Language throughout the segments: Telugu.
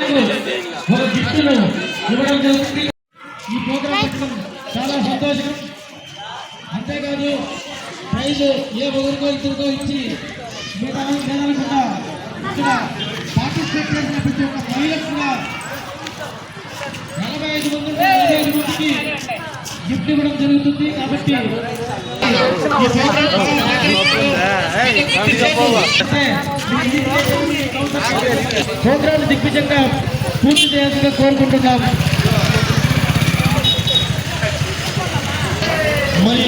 ఒక గిఫ్ట్ను ఇవ్వడం జరుగుతుంది. ఈ ప్రోగ్రాం చాలా సంతోషం. అంతేకాదు ప్రైజ్ ఏ ఒకరికో ఇద్దరికో ఇచ్చి మిగతా వాళ్ళకి చేయాలనుకుంటా ఇక్కడ పార్టిసిపేట్ చేసిన ప్రతి ఒక్క మహిళకు కూడా నలభై ఐదు మంది నలభై ఐదు మందికి గిఫ్ట్ ఇవ్వడం జరుగుతుంది. కాబట్టి ఈ ప్రోగ్రాం దిగ్విజయంగా పూర్తి చేయాల్సిందిగా కోరుకుంటున్నాం. మరి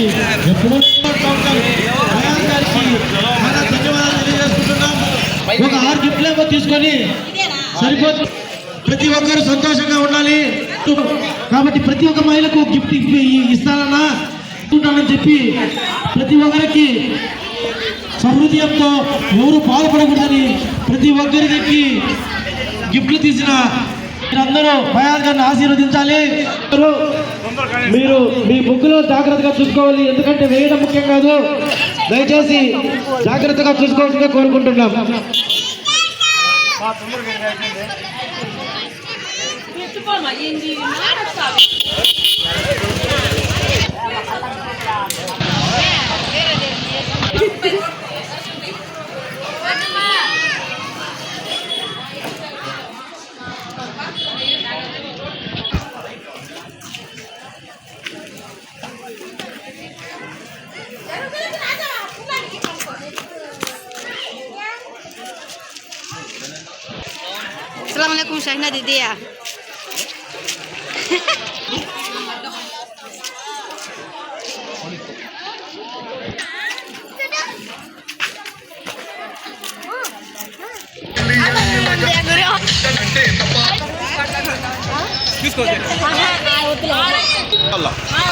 ఎప్పుడు ధన్యవాదాలు తెలియజేసుకుంటున్నాం ఒక ఆరు గిఫ్ట్లు ఏమో తీసుకొని సరిపోతుంది. ప్రతి ఒక్కరు సంతోషంగా ఉండాలి. కాబట్టి ప్రతి ఒక్క మహిళకు గిఫ్ట్ ఇస్తానన్నా. ఉంటానని చెప్పి ప్రతి ఒక్కరికి సహృదయంతో ఎవరు బాధపడకూడదని ప్రతి ఒక్కరికి గిఫ్ట్లు తీసిన మీరందరూ ఫయాజ్ గారిని ఆశీర్వదించాలి. మీరు మీ బుక్లో జాగ్రత్తగా చూసుకోవాలి. ఎందుకంటే వేయడం ముఖ్యం కాదు. దయచేసి జాగ్రత్తగా చూసుకోవాల్సిందే కోరుకుంటున్నాం. పెట్టుకోమా?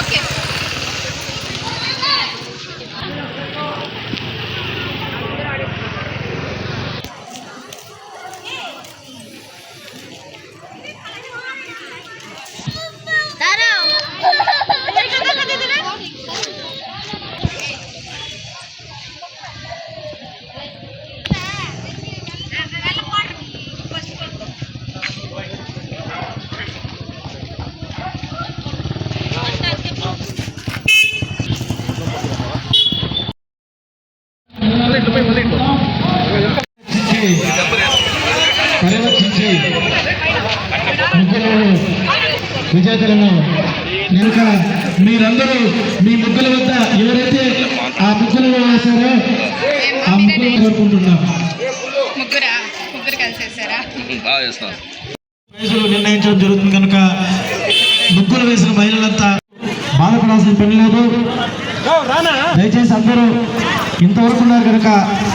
ఓకే. విజేతలను కనుక మీరందరూ మీ ముగ్గుల వద్ద ఎవరైతే ఆ ముగ్గులు వేశారో ఆ ముగ్గులు కోరుకుంటున్నాం. ప్రైజులు నిర్ణయించడం జరుగుతుంది కనుక ముగ్గులు వేసిన మహిళలంతా బాధపడాల్సిన పని లేదు దయచేసి అందరూ ఇంతవరకు ఉన్నారు కనుక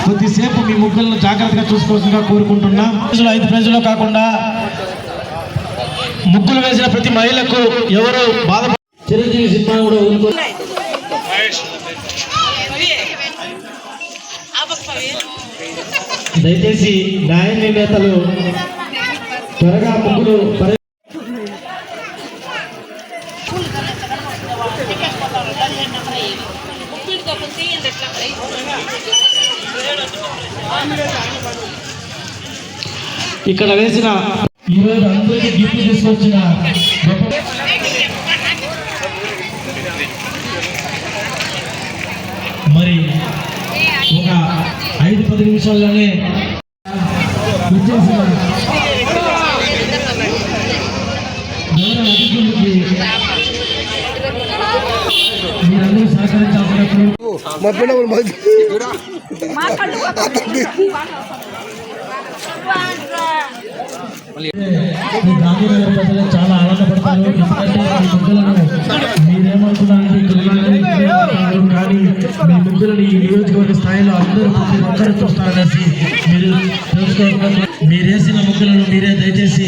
కొద్దిసేపు మీ ముగ్గులను జాగ్రత్తగా చూసుకోవాల్సిందిగా కోరుకుంటున్నాం. ఐదు ప్రైజులు కాకుండా ముగ్గులు వేసిన ప్రతి మహిళకు ఎవరు బాధ చిరంజీవి సినిమా కూడా దయచేసి న్యాయ నిర్ణేతలు త్వరగా ముగ్గులు ఇక్కడ వేసిన ఈరోజు అందరికీ గిఫ్ట్ తీసుకొచ్చిన గొప్ప మరి ఒక ఐదు పది నిమిషాల్లోనే వచ్చేసిన మీరందరూ సహకరించాల్సిన కోరు- ఈ గాంధీనగర్ ప్రజలు చాలా ఆనందపడతారు మీరేమనుకున్నారంటే కానీ మీ ఈ నియోజకవర్గ స్థాయిలో అందరూ ప్రతి చూస్తారనేసి మీరు తెలుసుకోవాలి మీరేసిన ముగ్గులను మీరే దయచేసి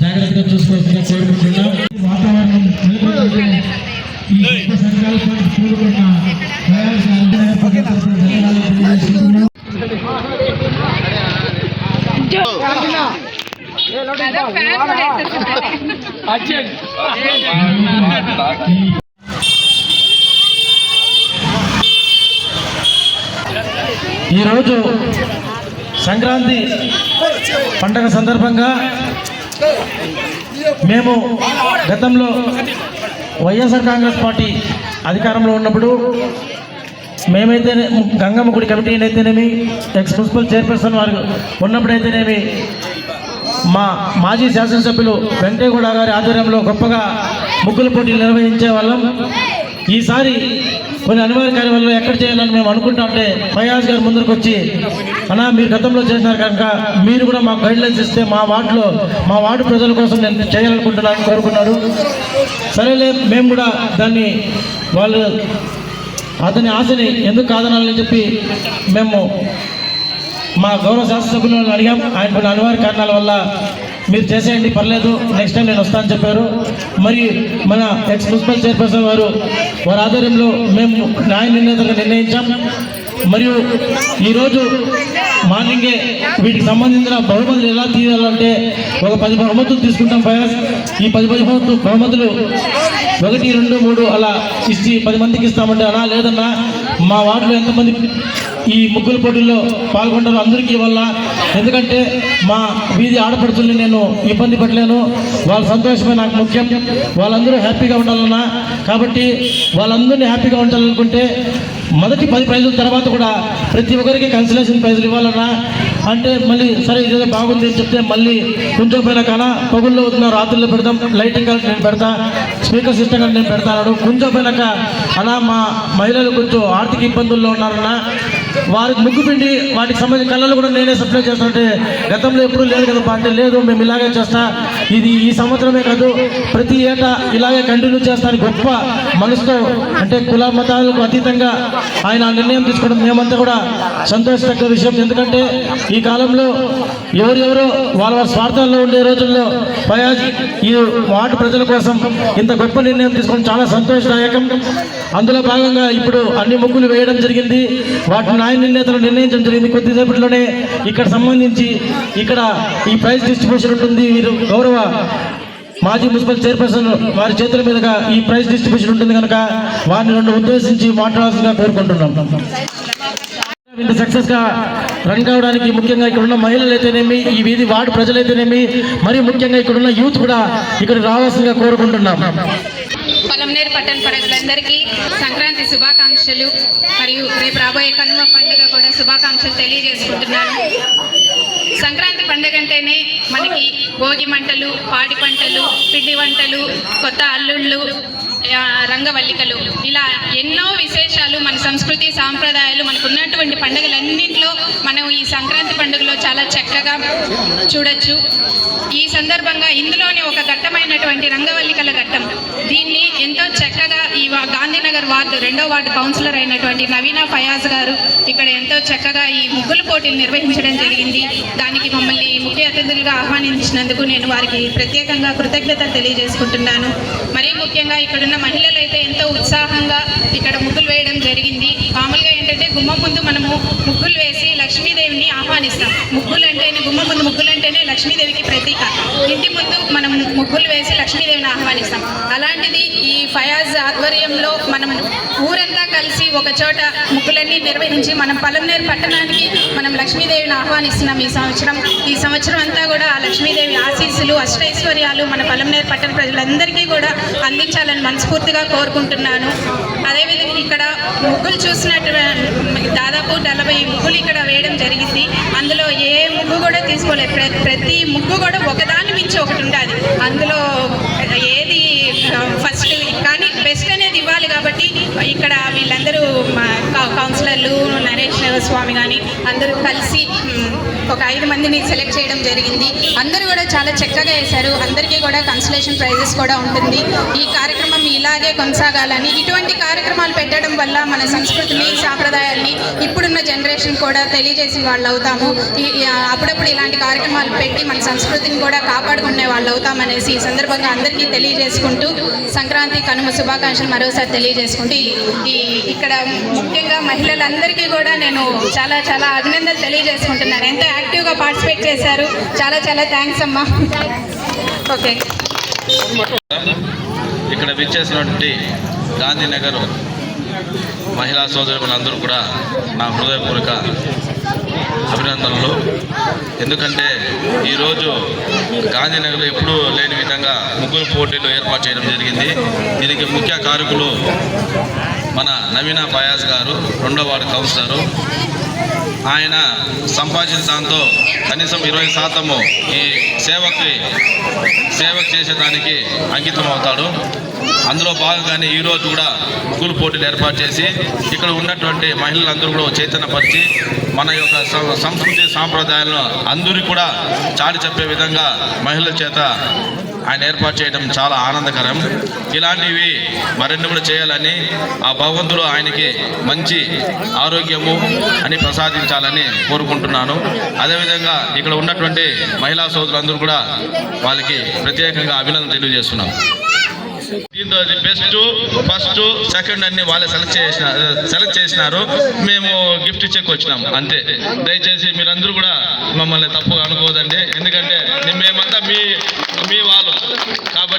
జాగ్రత్తగా చూసుకోవాల్సిన కోరుకుంటున్నాం వాతావరణం ఈ కూడుకున్న అందరూ పవిత్రతను ధన్యవాదాలు తెలియజేస్తున్నాం. ఈరోజు సంక్రాంతి పండగ సందర్భంగా మేము గతంలో వైఎస్ఆర్ కాంగ్రెస్ పార్టీ అధికారంలో ఉన్నప్పుడు మేమైతే గంగమ్మ గుడి కమిటీ అయితేనేమి ఎక్స్ మున్సిపల్ చైర్పర్సన్ వారు ఉన్నప్పుడైతేనేమి మా మాజీ శాసనసభ్యులు వెంకటేగౌడ గారి ఆధ్వర్యంలో గొప్పగా ముగ్గుల పోటీలు నిర్వహించే వాళ్ళం. ఈసారి కొన్ని అనివార్య కార్యాలయంలో ఎక్కడ చేయాలని మేము అనుకుంటా ఉంటే ఫయాజ్ గారు ముందరకు వచ్చి అన్నా మీరు గతంలో చేసినారు కనుక మీరు కూడా మాకు గైడ్లైన్స్ ఇస్తే మా వార్డులో మా వార్డు ప్రజల కోసం నేను చేయాలనుకుంటున్నాను కోరుకున్నారు. సరేలే మేము కూడా దాన్ని వాళ్ళు అతని ఆశని ఎందుకు కాదనాలని చెప్పి మేము మా గౌరవ శాసనసభ్యులను అడిగాం. ఆయన కొన్ని అనివార్య కారణాల వల్ల మీరు చేసేయండి పర్లేదు. నెక్స్ట్ టైం నేను వస్తాను చెప్పారు. మరి మన ఎక్స్ ప్రిన్సిపల్ చైర్పర్సన్ వారు వారి ఆధ్వర్యంలో మేము న్యాయ నిర్ణేతగా నిర్ణయించాం. మరియు ఈరోజు మార్నింగే వీటికి సంబంధించిన బహుమతులు ఎలా తీయాలంటే ఒక పది బహుమతులు తీసుకుంటాం ఫయాజ్ ఈ పది బహుమతులు బహుమతులు ఒకటి రెండు మూడు అలా ఇచ్చి పది మందికి ఇస్తామంటే అలా లేదన్నా మా వార్డులో ఎంతమంది ఈ ముగ్గుల పోటీల్లో పాల్గొంటారు అందరికీ వల్ల ఎందుకంటే మా వీధి ఆడపడుచుల్ని నేను ఇబ్బంది పడలేను వాళ్ళ సంతోషమే నాకు ముఖ్యం. వాళ్ళందరూ హ్యాపీగా ఉండాలన్నా. కాబట్టి వాళ్ళందరినీ హ్యాపీగా ఉండాలనుకుంటే మొదటి పది ప్రైజుల తర్వాత కూడా ప్రతి ఒక్కరికి కన్సలేషన్ ప్రైజులు ఇవ్వాలన్నా. అంటే మళ్ళీ సరే ఇదేదో బాగుంది అని చెప్తే మళ్ళీ కొంచెం పోయినా కానా పగుల్లో వద్దున రాత్రుల్లో పెడతాం లైటింగ్ కానీ నేను పెడతా స్పీకర్ సిస్టమ్ కానీ నేను పెడతాను కొంచెం అలా మా మహిళలు కొంచెం ఆర్థిక ఇబ్బందుల్లో ఉన్నారన్నా వారికి ముగ్గు పిండి వాటికి సంబంధించిన కళ్ళలు కూడా నేనే సప్లై చేస్తుంటే గతంలో ఎప్పుడు లేదు కదా పార్టీ లేదు మేము ఇలాగే చేస్తా. ఇది ఈ సంవత్సరమే కాదు ప్రతి ఏటా ఇలాగే కంటిన్యూ చేస్తాను గొప్ప మనసుతో అంటే కుల మతాలకు అతీతంగా ఆయన నిర్ణయం తీసుకోవడం మేమంతా కూడా సంతోషతగ్గ విషయం. ఎందుకంటే ఈ కాలంలో ఎవరెవరో వాళ్ళ వాళ్ళ స్వార్థాల్లో ఉండే రోజుల్లో ఫయాజ్ ఈ వార్డు ప్రజల కోసం ఇంత గొప్ప నిర్ణయం తీసుకోవడం చాలా సంతోషదాయకం. అందులో భాగంగా ఇప్పుడు అన్ని ముగ్గులు వేయడం జరిగింది. వాటిని నాయన నేతలు నిర్ణయించడం జరిగింది. కొద్దిసేపట్లోనే ఇక్కడ సంబంధించి ఇక్కడ ఈ ప్రైజ్ డిస్ట్రిబ్యూషన్ ఉంటుంది. వీరు గౌరవ మాజీ మున్సిపల్ చైర్పర్సన్ వారి చేతుల మీదుగా ఈ ప్రైజ్ డిస్ట్రిబ్యూషన్ ఉంటుంది కనుక వారిని రెండు ఉద్దేశించి మాట్లాడాల్సిందిగా కోరుకుంటున్నాం ఇంత సక్సెస్గా రన్ కావడానికి ముఖ్యంగా ఇక్కడ ఉన్న మహిళలు అయితేనేమి ఈ వీధి వార్డు ప్రజలైతేనేమి మరియు ముఖ్యంగా ఇక్కడ ఉన్న యూత్ కూడా ఇక్కడ రావాల్సిందిగా కోరుకుంటున్నాం. పొలంనేరు పట్టణ ప్రజలందరికీ సంక్రాంతి శుభాకాంక్షలు మరియు రేపు రాబోయే కనుమ పండుగ కూడా శుభాకాంక్షలు తెలియజేసుకుంటున్నాను. సంక్రాంతి పండుగ అంటేనే మనకి భోగి మంటలు పాడి పంటలు పిండి వంటలు కొత్త అల్లుళ్ళు రంగవల్లికలు. ఇలా ఎన్నో విశేషాలు మన సంస్కృతి సాంప్రదాయాలు మనకు ఉన్నటువంటి పండుగలన్నింటిలో మనం ఈ సంక్రాంతి పండుగలో చాలా చక్కగా చూడొచ్చు. ఈ సందర్భంగా ఇందులోనే ఒక ఘట్టమైనటువంటి రంగవల్లికల ఘట్టం. దీన్ని ఎంతో చక్కగా ఈ గాంధీనగర్ వార్డు రెండో వార్డు కౌన్సిలర్ అయినటువంటి నవీనా ఫయాజ్ గారు ఇక్కడ ఎంతో చక్కగా ఈ ముగ్గుల పోటీలు నిర్వహించడం జరిగింది. దానికి మమ్మల్ని ముఖ్య అతిథులుగా ఆహ్వానించినందుకు నేను వారికి ప్రత్యేకంగా కృతజ్ఞత తెలియజేసుకుంటున్నాను. మరీ ముఖ్యంగా ఇక్కడున్న మహిళలు అయితే ఎంతో ఉత్సాహంగా ఇక్కడ ముగ్గులు వేయడం జరిగింది. మామూలుగా ఏంటంటే గుమ్మం ముందు మనము ముగ్గులు వేసి ఆహ్వానిస్తాం. ముగ్గులు అంటేనే గుమ్మ ముందు ముగ్గులు అంటేనే లక్ష్మీదేవికి ప్రతీక. ఇంటి ముందు మనం ముగ్గులు వేసి లక్ష్మీదేవిని ఆహ్వానిస్తాం. అలాంటిది ఈ ఫయాజ్ ఆధ్వర్యంలో మనం ఊరంతా కలిసి ఒక చోట ముగ్గులన్నీ నిర్వహించి మనం పలంనేరు పట్టణానికి మనం లక్ష్మీదేవిని ఆహ్వానిస్తున్నాం ఈ సంవత్సరం. ఈ సంవత్సరం అంతా కూడా ఆ లక్ష్మీదేవి ఆశీస్సులు అష్టైశ్వర్యాలు మన పలంనేరు పట్టణ ప్రజలందరికీ కూడా అందించాలని మనస్ఫూర్తిగా కోరుకుంటున్నాను. అదే ఇక్కడ ముగ్గులు చూసినట్టు దాదాపు నలభై ముగ్గులు ఇక్కడ వేయడం జరిగింది. అందులో ఏ ముగ్గు కూడా తీసుకోలేదు. ప్రతి ముగ్గు కూడా ఒకదాని మించి ఒకటి ఉండాలి. అందులో ఏది ఫస్ట్ కానీ బెస్ట్ అనేది ఇవ్వాలి కాబట్టి ఇక్కడ వీళ్ళందరూ కౌ- కౌన్సిలర్లు నరేష్ స్వామి కానీ అందరూ కలిసి ఒక ఐదు మందిని సెలెక్ట్ చేయడం జరిగింది. అందరూ కూడా చాలా చక్కగా వేశారు. అందరికీ కూడా కన్సలేషన్ ప్రైజెస్ కూడా ఉంటుంది. ఈ కార్యక్రమం ఇలాగే కొనసాగాలని ఇటువంటి కార్యక్రమాలు పెట్టడం వల్ల మన సంస్కృతిని సాంప్రదాయాల్ని ఇప్పుడున్న జనరేషన్ కూడా తెలియజేసిన వాళ్ళు అవుతాము. అప్పుడప్పుడు ఇలాంటి కార్యక్రమాలు పెట్టి మన సంస్కృతిని కూడా కాపాడుకునే వాళ్ళు అవుతామనేసి ఈ సందర్భంగా అందరికీ తెలియజేసుకుంటూ సంక్రాంతి కనుమ శుభాకాంక్షలు మరోసారి తెలియజేసుకుంటూ ఈ- ఈ ఇక్కడ ముఖ్యంగా మహిళలందరికీ కూడా నేను చాలా చాలా అభినందనలు తెలియజేసుకుంటున్నాను. ఎంతో యాక్టివ్గా పార్టిసిపేట్ చేశారు. చాలా చాలా థ్యాంక్స్ అమ్మా. ఓకే. ఇక్కడ విచ్చేసినటువంటి గాంధీనగర్ మహిళా సోదరులందరూ కూడా నా హృదయపూర్వక అభినందనలు. ఎందుకంటే ఈరోజు గాంధీనగర్లో ఎప్పుడూ లేని విధంగా ముగ్గురు పోటీలు ఏర్పాటు చేయడం జరిగింది. దీనికి ముఖ్య కారకులు మన నవీన పయాస్ గారు రెండో వార్డు కౌన్సిలరు ఆయన సంపాదించిన దాంతో కనీసం ఇరవై శాతము ఈ సేవకి సేవ చేసేదానికి అంకితం అవుతాడు. అందులో భాగంగానే ఈరోజు కూడా ముగ్గులు పోటీలు ఏర్పాటు చేసి ఇక్కడ ఉన్నటువంటి మహిళలందరూ కూడా చైతన్యపరిచి మన యొక్క సంస్కృతి సాంప్రదాయాలను అందరికీ కూడా చాటి చెప్పే విధంగా మహిళల చేత ఆయన ఏర్పాటు చేయడం చాలా ఆనందకరం. ఇలాంటివి మరిన్ని కూడా చేయాలని ఆ భగవంతుడు ఆయనకి మంచి ఆరోగ్యము అని ప్రసాదించాలని కోరుకుంటున్నాను. అదేవిధంగా ఇక్కడ ఉన్నటువంటి మహిళా సోదరులందరూ కూడా వాళ్ళకి ప్రత్యేకంగా అభినందన తెలియజేస్తున్నాను. దీంతో అది బెస్ట్ ఫస్ట్ సెకండ్ అన్ని వాళ్ళే సెలెక్ట్ చేసిన సెలెక్ట్ చేసినారు. మేము గిఫ్ట్ ఇచ్చేకి వచ్చినాం అంతే. దయచేసి మీరందరూ కూడా మమ్మల్ని తప్పుగా అనుకోవద్దండి. ఎందుకంటే మేమంతా మీ మీ వాళ్ళు.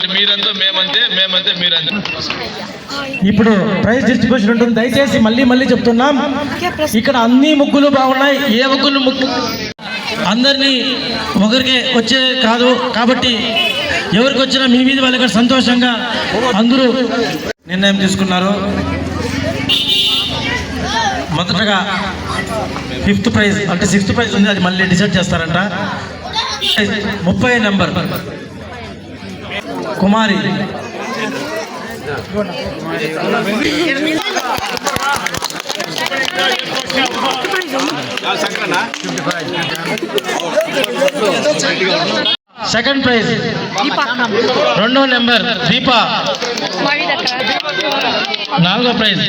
కాబట్టి మీరంతా మేమంతే మేమంతే మీరంతే. ఇప్పుడు ప్రైజ్ డిస్ట్రిబ్యూషన్ ఉంటుంది. దయచేసి మళ్ళీ మళ్ళీ చెప్తున్నాం. ఇక్కడ అన్ని ముగ్గులు బాగున్నాయి. ఏ ముగ్గులు ముగ్గు? అందరినీ ఒకరికే వచ్చే కాదు. కాబట్టి ఎవరికి వచ్చినా మీ మీద వాళ్ళకి సంతోషంగా అందరూ నిర్ణయం తీసుకున్నారు. మొదటగా ఫిఫ్త్ ప్రైజ్ అంటే సిక్స్త్ ప్రైజ్ ఉంది. అది మళ్ళీ డిసైడ్ చేస్తారంట. ముప్పై నెంబర్. కుమారి. సెకండ్ ప్రైజ్ రెండో నెంబర్ దీప. నాలుగో prize.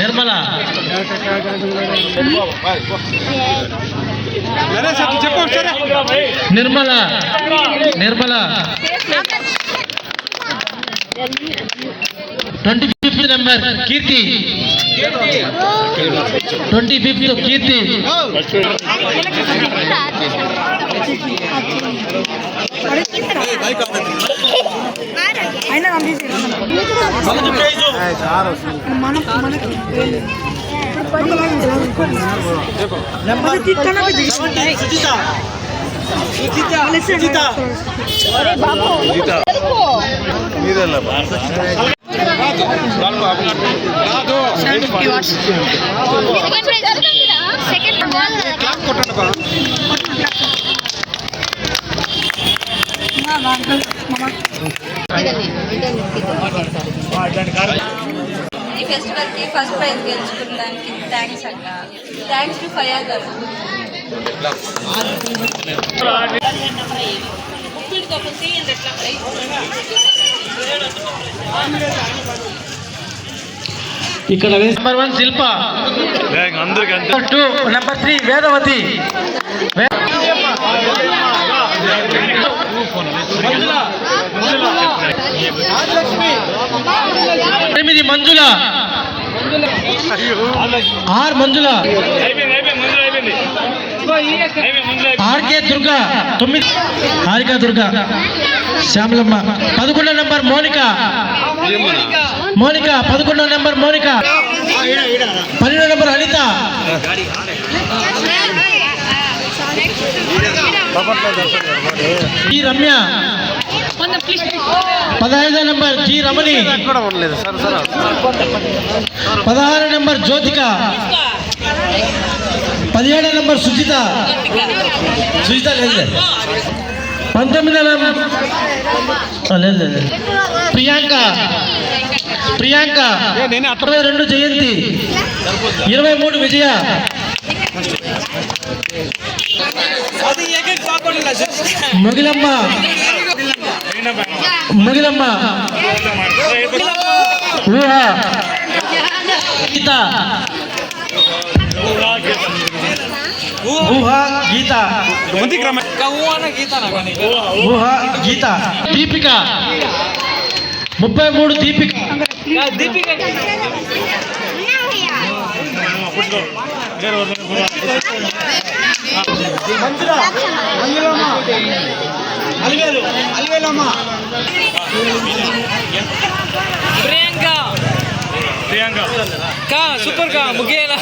Nirmala. Nirmala. Nirmala. Twenty fifth number Keerthi. Twenty fifth Keerthi అయినా పంపించారు మనం మనకి సెకండ్ ఈ ఫెస్టివల్కి ఫస్ట్ ప్రైజ్ గెలుచుకున్నానికి థ్యాంక్స్ అక్క థ్యాంక్స్ టు ఫయా గారు. ఇక్కడ number one Shilpa. Number two number three Vedavathi. ఎనిమిది మంజుల. ఆర్ మంజుల. ఆర్కే దుర్గా తొమ్మిది. హారిక దుర్గా. శ్యామలమ్మ. పదకొండో నెంబర్ మోనిక. మోనిక పదకొండో నెంబర్ మోనిక. పన్నెండో నెంబర్ అనిత. జి రమ్య. పదహైదో నెంబర్ జి రమణి. పదహారు నెంబర్ జ్యోతిక. పదిహేడో నెంబర్ సుజిత. సుజిత లేదు పంతొమ్మిదో లేదు లేదు ప్రియాంక. ప్రియాంక. అరవై రెండు జయంతి. ఇరవై మూడు విజయ. మొగిలమ్మ మొగిలమ్మ ఊహ గీత ఊహ గీత ఊహ గీత దీపిక ముప్పై మూడు దీపిక ప్రియాంక. ప్రియాంక. కా సూపర్ కా ముఖ్యంగా